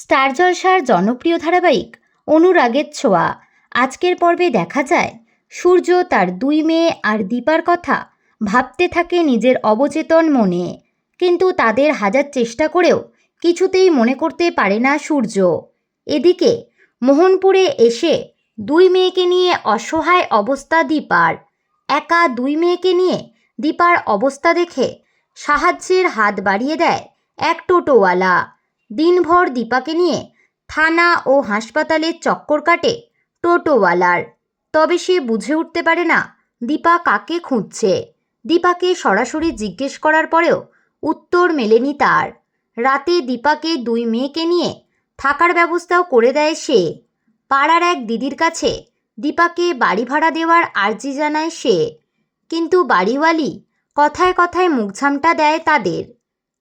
Star জলসার জনপ্রিয় ধারাবাহিক অনুরাগের ছোঁয়া। আজকের পর্বে দেখা যায়, সূর্য তার দুই মেয়ে আর দীপার কথা ভাবতে থাকে নিজের অবচেতন মনে। কিন্তু তাদের হাজার চেষ্টা করেও কিছুতেই মনে করতে পারে না সূর্য। এদিকে মোহনপুরে এসে দুই মেয়েকে নিয়ে অসহায় অবস্থা দীপার। একা দুই মেয়েকে নিয়ে দীপার অবস্থা দেখে সাহায্যের হাত বাড়িয়ে দেয় এক টোটোওয়ালা। দিনভর দীপাকে নিয়ে থানা ও হাসপাতালে চক্কর কাটে টোটোওয়ালার। তবে সে বুঝে উঠতে পারে না দীপা কাকে খুঁজছে। দীপাকে সরাসরি জিজ্ঞেস করার পরেও উত্তর মেলেনি তার। রাতে দীপাকে দুই মেয়েকে নিয়ে থাকার ব্যবস্থাও করে দেয় সে। পাড়ার এক দিদির কাছে দীপাকে বাড়ি ভাড়া দেওয়ার আর্জি জানায় সে। কিন্তু বাড়িওয়ালি কথায় কথায় মুখঝামটা দেয় তাদের।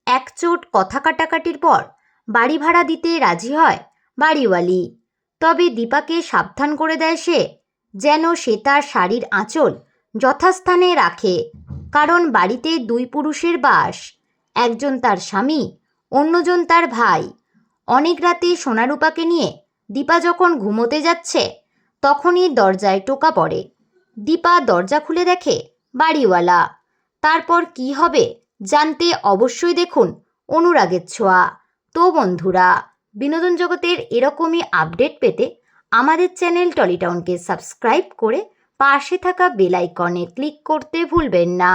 একচোট কথা কাটাকাটির পর বাড়ি ভাড়া দিতে রাজি হয়? বাড়িওয়ালি। তবে দীপাকে সাবধান করে দেয় সে, যেন সে তার শাড়ির আঁচল যথাস্থানে রাখে, কারণ বাড়িতে দুই পুরুষের বাস, একজন তার স্বামী, অন্যজন তার ভাই। অনেক রাতে সোনারূপাকে নিয়ে দীপা যখন ঘুমোতে যাচ্ছে, তখনই দরজায় টোকা পড়ে। দীপা দরজা খুলে দেখে, বাড়িওয়ালা। তারপর কি হবে জানতে অবশ্যই দেখুন অনুরাগের ছোঁয়া। তো বন্ধুরা, বিনোদন জগতের এরকমই আপডেট পেতে আমাদের চ্যানেল টলিটাউনকে সাবস্ক্রাইব করে পাশে থাকা বেল আইকনে ক্লিক করতে ভুলবেন না।